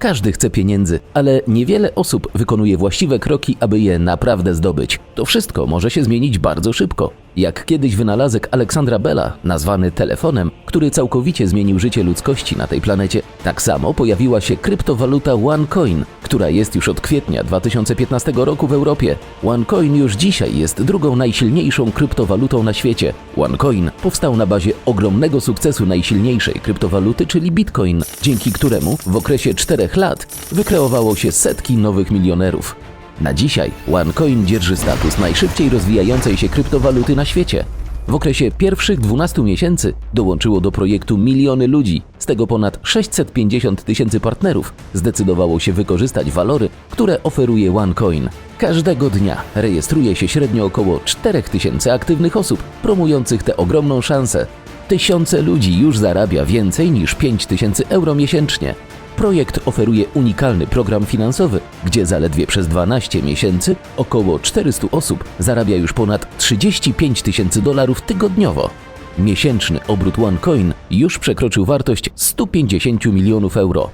Każdy chce pieniędzy, ale niewiele osób wykonuje właściwe kroki, aby je naprawdę zdobyć. To wszystko może się zmienić bardzo szybko. Jak kiedyś wynalazek Aleksandra Bella, nazwany telefonem, który całkowicie zmienił życie ludzkości na tej planecie, tak samo pojawiła się kryptowaluta OneCoin, która jest już od kwietnia 2015 roku w Europie. OneCoin już dzisiaj jest drugą najsilniejszą kryptowalutą na świecie. OneCoin powstał na bazie ogromnego sukcesu najsilniejszej kryptowaluty, czyli Bitcoin, dzięki któremu w okresie czterech lat wykreowało się setki nowych milionerów. Na dzisiaj OneCoin dzierży status najszybciej rozwijającej się kryptowaluty na świecie. W okresie pierwszych 12 miesięcy dołączyło do projektu miliony ludzi, z tego ponad 650 tysięcy partnerów zdecydowało się wykorzystać walory, które oferuje OneCoin. Każdego dnia rejestruje się średnio około 4 tysięcy aktywnych osób promujących tę ogromną szansę. Tysiące ludzi już zarabia więcej niż 5 tysięcy euro miesięcznie. Projekt oferuje unikalny program finansowy, gdzie zaledwie przez 12 miesięcy około 400 osób zarabia już ponad 35 tysięcy dolarów tygodniowo. Miesięczny obrót OneCoin już przekroczył wartość 150 milionów euro.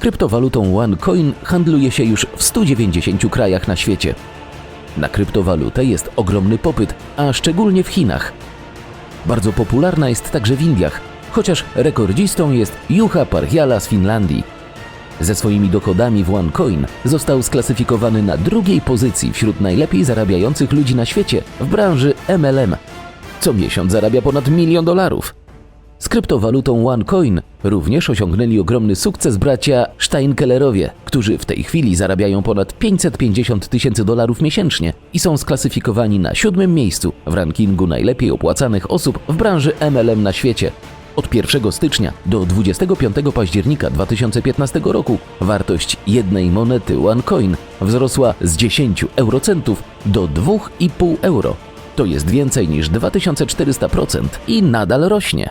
Kryptowalutą OneCoin handluje się już w 190 krajach na świecie. Na kryptowalutę jest ogromny popyt, a szczególnie w Chinach. Bardzo popularna jest także w Indiach, chociaż rekordzistą jest Juha Parhiala z Finlandii. Ze swoimi dochodami w OneCoin został sklasyfikowany na drugiej pozycji wśród najlepiej zarabiających ludzi na świecie w branży MLM. Co miesiąc zarabia ponad milion dolarów. Z kryptowalutą OneCoin również osiągnęli ogromny sukces bracia Steinkellerowie, którzy w tej chwili zarabiają ponad 550 tysięcy dolarów miesięcznie i są sklasyfikowani na siódmym miejscu w rankingu najlepiej opłacanych osób w branży MLM na świecie. Od 1 stycznia do 25 października 2015 roku wartość jednej monety OneCoin wzrosła z 10 eurocentów do 2,5 euro. To jest więcej niż 2400% i nadal rośnie.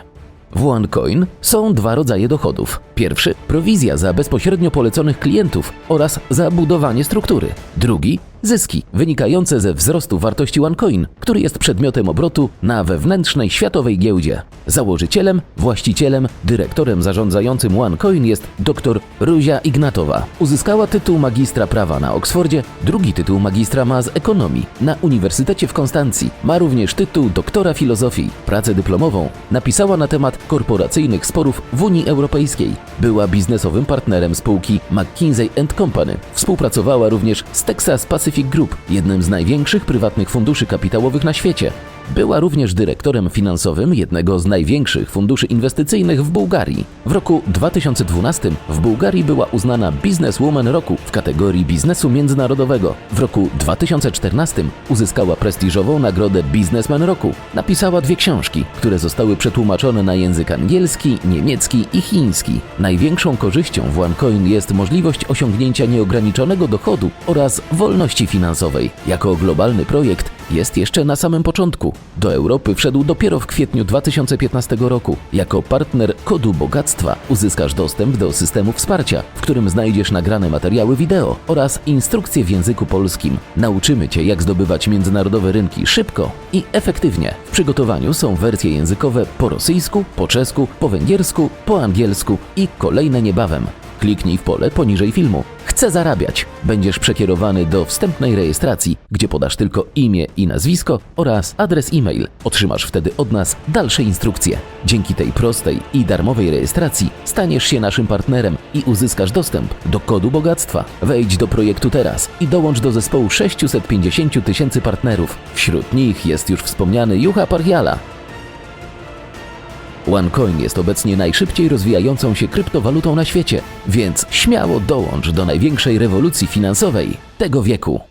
W OneCoin są dwa rodzaje dochodów. Pierwszy prowizja za bezpośrednio poleconych klientów oraz za budowanie struktury. Drugi zyski wynikające ze wzrostu wartości OneCoin, który jest przedmiotem obrotu na wewnętrznej światowej giełdzie. Założycielem, właścicielem, dyrektorem zarządzającym OneCoin jest dr Ruzia Ignatowa. Uzyskała tytuł magistra prawa na Oksfordzie, drugi tytuł magistra ma z ekonomii na Uniwersytecie w Konstancji. Ma również tytuł doktora filozofii. Pracę dyplomową napisała na temat korporacyjnych sporów w Unii Europejskiej. Była biznesowym partnerem spółki McKinsey Company. Współpracowała również z Texas Pacific Group, jednym z największych prywatnych funduszy kapitałowych na świecie. Była również dyrektorem finansowym jednego z największych funduszy inwestycyjnych w Bułgarii. W roku 2012 w Bułgarii była uznana Businesswoman Roku w kategorii biznesu międzynarodowego. W roku 2014 uzyskała prestiżową nagrodę Businessman Roku. Napisała dwie książki, które zostały przetłumaczone na język angielski, niemiecki i chiński. Największą korzyścią w OneCoin jest możliwość osiągnięcia nieograniczonego dochodu oraz wolności finansowej. Jako globalny projekt jest jeszcze na samym początku. Do Europy wszedł dopiero w kwietniu 2015 roku. Jako partner Kodu Bogactwa uzyskasz dostęp do systemu wsparcia, w którym znajdziesz nagrane materiały wideo oraz instrukcje w języku polskim. Nauczymy Cię, jak zdobywać międzynarodowe rynki szybko i efektywnie. W przygotowaniu są wersje językowe po rosyjsku, po czesku, po węgiersku, po angielsku i kolejne niebawem. Kliknij w pole poniżej filmu. Chcę zarabiać. Będziesz przekierowany do wstępnej rejestracji, gdzie podasz tylko imię i nazwisko oraz adres e-mail. Otrzymasz wtedy od nas dalsze instrukcje. Dzięki tej prostej i darmowej rejestracji staniesz się naszym partnerem i uzyskasz dostęp do kodu bogactwa. Wejdź do projektu teraz i dołącz do zespołu 650 tysięcy partnerów. Wśród nich jest już wspomniany Juha Parhiala, OneCoin jest obecnie najszybciej rozwijającą się kryptowalutą na świecie, więc śmiało dołącz do największej rewolucji finansowej tego wieku.